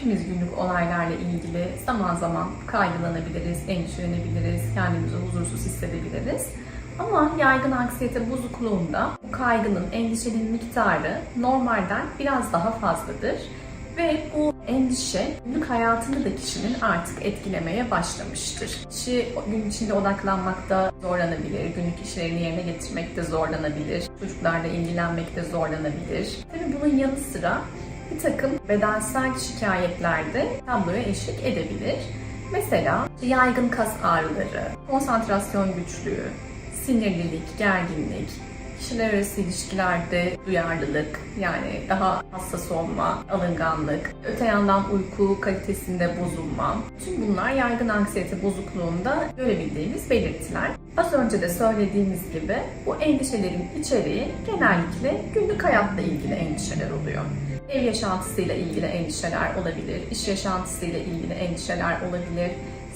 hepimiz günlük olaylarla ilgili zaman zaman kaygılanabiliriz, endişelenebiliriz, kendimizi huzursuz hissedebiliriz. Ama yaygın anksiyete bozukluğunda bu kaygının, endişenin miktarı normalden biraz daha fazladır. Ve bu endişe günlük hayatını da kişinin artık etkilemeye başlamıştır. Kişi gün içinde odaklanmakta zorlanabilir, günlük işlerini yerine getirmekte zorlanabilir, çocuklarla ilgilenmekte zorlanabilir. Tabii bunun yanı sıra bir takım bedensel şikayetler de tabloya eşlik edebilir. Mesela yaygın kas ağrıları, konsantrasyon güçlüğü, sinirlilik, gerginlik, kişiler arası ilişkilerde duyarlılık, yani daha hassas olma, alınganlık, öte yandan uyku kalitesinde bozulma. Tüm bunlar yaygın anksiyete bozukluğunda görebildiğimiz belirtiler. Az önce de söylediğimiz gibi bu endişelerin içeriği genellikle günlük hayatla ilgili endişeler oluyor. Ev yaşantısıyla ilgili endişeler olabilir, iş yaşantısıyla ilgili endişeler olabilir,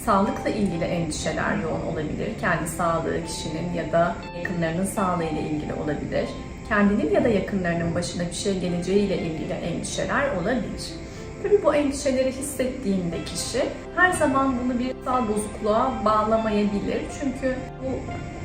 sağlıkla ilgili endişeler yoğun olabilir. Kendi sağlığı kişinin ya da yakınlarının sağlığı ile ilgili olabilir. Kendinin ya da yakınlarının başına bir şey geleceğiyle ilgili endişeler olabilir. Tabii bu endişeleri hissettiğinde kişi her zaman bunu bir sağ bozukluğa bağlamayabilir. Çünkü bu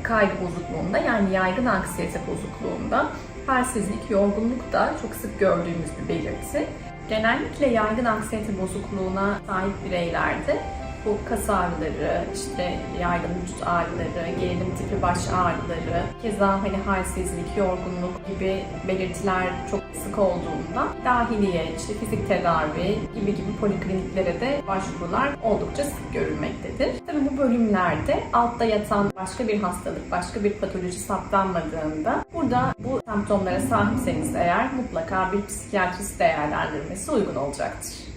kaygı bozukluğunda yani yaygın anksiyete bozukluğunda halsizlik, yorgunluk da çok sık gördüğümüz bir belirti. Genellikle yaygın anksiyete bozukluğuna sahip bireylerde bu kas ağrıları, işte yaygın vücut ağrıları, gerilim tipi baş ağrıları, keza hani halsizlik, yorgunluk gibi belirtiler çok sık olduğunda dahiliye, işte fizik tedavi gibi gibi polikliniklere de başvurular oldukça sık görülmektedir. Tabii bu bölümlerde altta yatan başka bir hastalık, başka bir patoloji saptanmadığında burada bu semptomlara sahipseniz eğer mutlaka bir psikiyatrist değerlendirmesi uygun olacaktır.